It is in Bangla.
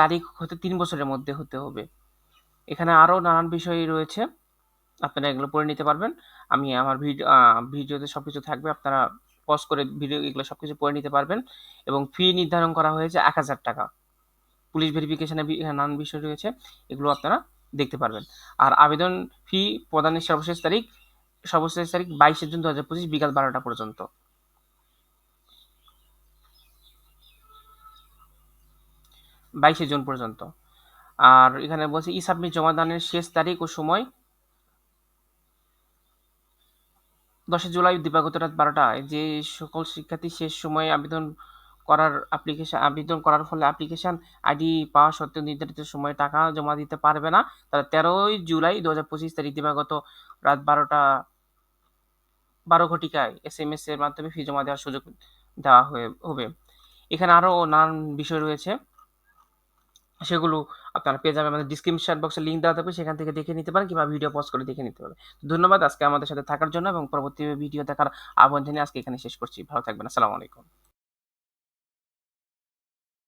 তারিখ হতে তিন বছরের মধ্যে হতে হবে। এখানে আরও নানান বিষয় রয়েছে। আপনারা এগুলো পড়ে নিতে পারবেন। আমি আমার ভিডিও ভিডিওতে সব কিছু থাকবে। আপনারা পজ করে ভিডিও এগুলো সব কিছু পড়ে নিতে পারবেন। এবং ফি নির্ধারণ করা হয়েছে এক হাজার টাকা। পুলিশ ভেরিফিকেশনে নানান বিষয় রয়েছে। এগুলো আপনারা দেখতে পারবেন। আর আবেদন ফি প্রদানের সর্বশেষ তারিখ সর্বশেষ তারিখ বাইশে জুন দু হাজার পঁচিশ বিকাল বারোটা পর্যন্ত। বাইশে জুন পর্যন্ত। আর এখানে বলছে ই সাবমিট জমাদানের শেষ তারিখ ও সময়। দশই জুলাই, দিবাগত রাত বারোটায় যে সকল শিক্ষার্থী শেষ সময়ে আবেদন করার অ্যাপ্লিকেশন আবেদন করার ফলে অ্যাপ্লিকেশন আইডি পাওয়া সত্ত্বেও নির্ধারিত সময়ে টাকা জমা দিতে পারবে না। তারা তেরোই জুলাই দু হাজার পঁচিশ তারিখ, দিবাগত রাত বারোটা, বারো ঘটিকায় এস এম এস এর মাধ্যমে ফি জমা দেওয়ার সুযোগ দেওয়া হয়ে, হবে। এখানে আরও নানান বিষয় রয়েছে। সেগুলো আপনারা পেয়ে যাবেন। আমাদের ডিসক্রিপশন বক্সে লিঙ্ক দেওয়া থাকবে, সেখান থেকে দেখে নিতে পারেন কিংবা ভিডিও পজ করে দেখে নিতে পারেন। ধন্যবাদ আজকে আমাদের সাথে থাকার জন্য এবং পরবর্তী ভিডিও দেখার আহ্বান জানিয়ে আজকে এখানে শেষ করছি। ভালো থাকবেন, আসসালামু আলাইকুম।